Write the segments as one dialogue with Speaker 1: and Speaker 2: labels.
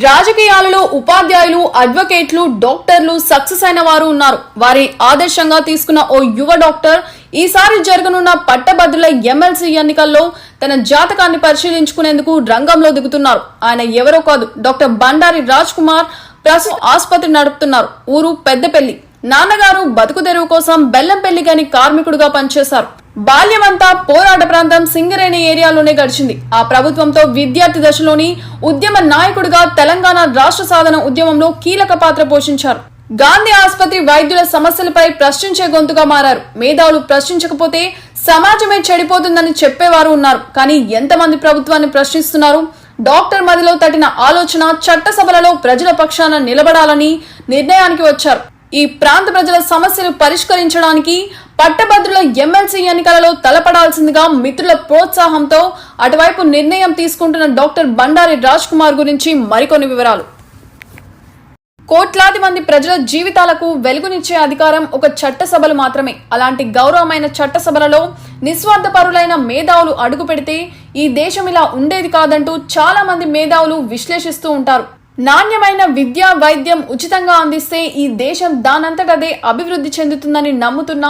Speaker 1: రాజకీయాలలో ఉపాధ్యాయులు అడ్వకేట్లు డాక్టర్లు సక్సెస్ అయిన వారు ఉన్నారు. వారి ఆదర్శంగా తీసుకున్న ఓ యువ డాక్టర్ ఈసారి జరగనున్న పట్టభద్రుల ఎమ్మెల్సీ ఎన్నికల్లో తన జాతకాన్ని పరిశీలించుకునేందుకు రంగంలో దిగుతున్నారు. ఆయన ఎవరో కాదు డాక్టర్ బండారి రాజ్ కుమార్ ప్రస్తుతం ఆసుపత్రి నడుపుతున్నారు. ఊరు పెద్దపల్లి. నాన్నగారు బతుకు తెరువు కోసం బెల్లంపల్లి గని కార్మికుడుగా పనిచేశారు. బాల్యమంతా పోరాట ప్రాంతం సింగరేణి ఏరియాలోనే గడిచింది. ఆ ప్రభుత్వంతో విద్యార్థి దశలోని ఉద్యమ నాయకుడిగా తెలంగాణ రాష్ట్ర సాధన ఉద్యమంలో కీలక పాత్ర పోషించారు. గాంధీ ఆసుపత్రి వైద్యుల సమస్యలపై ప్రశ్నించే గొంతుగా మారారు. మేధావులు ప్రశ్నించకపోతే సమాజమే చెడిపోతుందని చెప్పేవారు ఉన్నారు. కానీ ఎంతమంది ప్రభుత్వాన్ని ప్రశ్నిస్తున్నారు? డాక్టర్ మదిలో తట్టిన ఆలోచన చట్టసభలలో ప్రజల పక్షాన నిలబడాలని నిర్ణయానికి వచ్చారు. ఈ ప్రాంత ప్రజల సమస్యలు పరిష్కరించడానికి పట్టభద్రుల ఎమ్మెల్సీ ఎన్నికలలో తలపడాల్సిందిగా మిత్రుల ప్రోత్సాహంతో అటువైపు నిర్ణయం తీసుకుంటున్న డాక్టర్ బండారి రాజ్ కుమార్ గురించి మరికొన్ని వివరాలు. కోట్లాది మంది ప్రజల జీవితాలకు వెలుగునిచ్చే అధికారం ఒక చట్టసభలు మాత్రమే. అలాంటి గౌరవమైన చట్టసభలలో నిస్వార్థపరులైన మేధావులు అడుగు పెడితే ఈ దేశం ఇలా ఉండేది కాదంటూ చాలా మంది మేధావులు విశ్లేషిస్తూ ఉంటారు. నాణ్యమైన విద్య వైద్యం ఉచితంగా అందిస్తే ఈ దేశం దానంతటదే అభివృద్ధి చెందుతుందని నమ్ముతున్న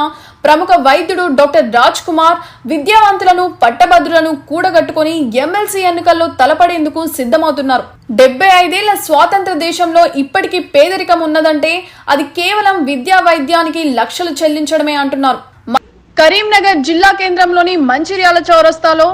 Speaker 1: ప్రముఖ వైద్యుడు డాక్టర్ రాజ్ కుమార్ విద్యావంతులను పట్టభద్రులను కూడగట్టుకుని ఎమ్మెల్సీ ఎన్నికల్లో తలపడేందుకు సిద్ధమవుతున్నారు. డెబ్బై ఐదేళ్ళ స్వాతంత్ర దేశంలో ఇప్పటికీ పేదరికం ఉన్నదంటే అది కేవలం విద్యా వైద్యానికి లక్షలు చెల్లించడమే అంటున్నారు. కరీంనగర్ జిల్లా కేంద్రంలోని మంచిర్యాల చౌరస్తాలో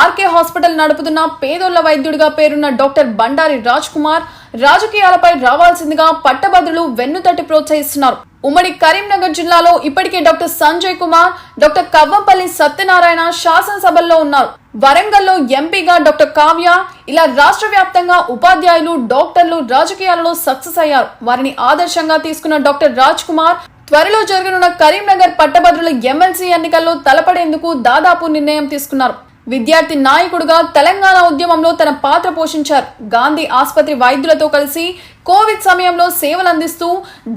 Speaker 1: ఆర్కే హాస్పిటల్ నడుపుతున్న పేదోళ్ళ వైద్యుడిగా పేరున్న డాక్టర్ బండారి రాజ్ కుమార్ రాజకీయాలపై రావాల్సిందిగా పట్టభద్రులు వెన్నుతట్టి ప్రోత్సహిస్తున్నారు. ఉమ్మడి కరీంనగర్ జిల్లాలో ఇప్పటికే డాక్టర్ సంజయ్ కుమార్ డాక్టర్ కవ్వంపల్లి సత్యనారాయణ శాసనసభల్లో ఉన్నారు. వరంగల్లో ఎంపీగా డాక్టర్ కావ్య ఇలా రాష్ట్ర వ్యాప్తంగా ఉపాధ్యాయులు డాక్టర్లు రాజకీయాలలో సక్సెస్ అయ్యారు. వారిని ఆదర్శంగా తీసుకున్న డాక్టర్ రాజ్ కుమార్ త్వరలో జరగనున్న కరీంనగర్ పట్టభద్రుల ఎమ్మెల్సీ ఎన్నికల్లో తలపడేందుకు దాదాపు నిర్ణయం తీసుకున్నారు. విద్యార్థి నాయకుడుగా తెలంగాణ ఉద్యమంలో తన పాత్ర పోషించారు. గాంధీ ఆసుపత్రి వైద్యులతో కలిసి కోవిడ్ సమయంలో సేవలు అందిస్తూ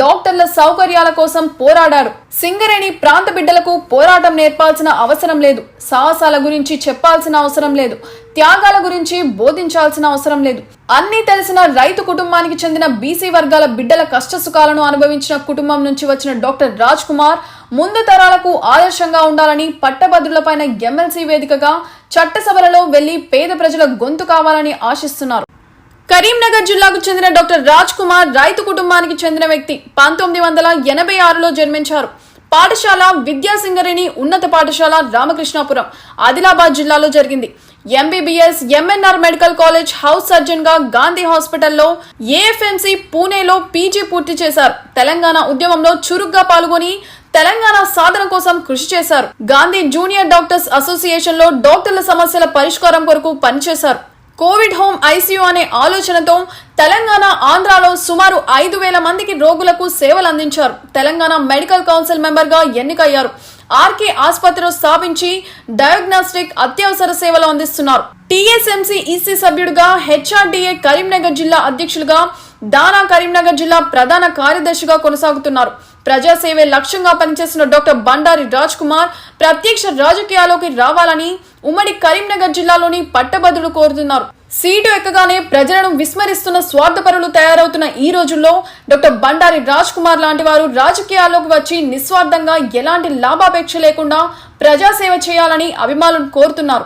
Speaker 1: డాక్టర్ల సౌకర్యాల కోసం పోరాడారు. సింగరేణి ప్రాంత బిడ్డలకు పోరాటం నేర్పాల్సిన అవసరం లేదు. సాహసాల గురించి చెప్పాల్సిన అవసరం లేదు. త్యాగాల గురించి బోధించాల్సిన అవసరం లేదు. అన్నీ తెలిసిన రైతు కుటుంబానికి చెందిన బీసీ వర్గాల బిడ్డల కష్టసుఖాలను అనుభవించిన కుటుంబం నుంచి వచ్చిన డాక్టర్ రాజ్ కుమార్ ముందు తరాలకు ఆదర్శంగా ఉండాలని పట్టభద్రులపైన ఎమ్మెల్సీ వేదికగా చట్టసభలలో వెళ్ళి పేద ప్రజల గొంతు కావాలని ఆశిస్తున్నారు. కరీంనగర్ జిల్లాకు చెందిన డాక్టర్ రాజ్ కుమార్ రైతు కుటుంబానికి చెందిన వ్యక్తి పంతొమ్మిది వందల ఎనభై ఆరులో జన్మించారు. పాఠశాల విద్యాసింగరేణి ఉన్నత పాఠశాల రామకృష్ణాపురం ఆదిలాబాద్ జిల్లాలో జరిగింది. MBBS MNR medical college house సర్జన్గా Gandhi హాస్పిటల్లో ఏఎఫ్ఎంసీ పూణేలో పీజీ పూర్తి చేశారు. తెలంగాణ ఉద్యమంలో చురుగ్గా పాల్గొని తెలంగాణ సాధన కోసం కృషి చేశారు. గాంధీ జూనియర్ డాక్టర్స్ అసోసియేషన్లో డాక్టర్ల సమస్యల పరిష్కారం కొరకు పనిచేశారు. కోవిడ్ హోమ్ ఐసీయూ అనే ఆలోచనతో తెలంగాణ ఆంధ్రాలో సుమారు ఐదు వేల మందికి రోగులకు సేవలు అందించారు. తెలంగాణ మెడికల్ కౌన్సిల్ మెంబర్గా ఎన్నికయ్యారు. ఆర్కే ఆసుపత్రిలో స్థాపించి డయాగ్నాస్టిక్ అత్యవసర సేవలు అందిస్తున్నారు. టీఎస్ఎంసీ ఈసీ సభ్యుడిగా హెచ్ఆర్డీఏ కరీంనగర్ జిల్లా అధ్యక్షులుగా దానా కరీంనగర్ జిల్లా ప్రధాన కార్యదర్శిగా కొనసాగుతున్నారు. ప్రజాసేవే లక్ష్యంగా పనిచేసిన డాక్టర్ బండారి రాజ్ కుమార్ ప్రత్యక్ష రాజకీయాల్లోకి రావాలని ఉమ్మడి కరీంనగర్ జిల్లాలోని పట్టభద్రులు కోరుతున్నారు. సీటు ఎక్కగానే ప్రజలను విస్మరిస్తున్న స్వార్థపరులు తయారవుతున్న ఈ రోజుల్లో డాక్టర్ బండారి రాజ్ కుమార్ లాంటి వారు రాజకీయాల్లోకి వచ్చి నిస్వార్థంగా ఎలాంటి లాభాపేక్ష లేకుండా ప్రజాసేవ చేయాలని అభిమానులు కోరుతున్నారు.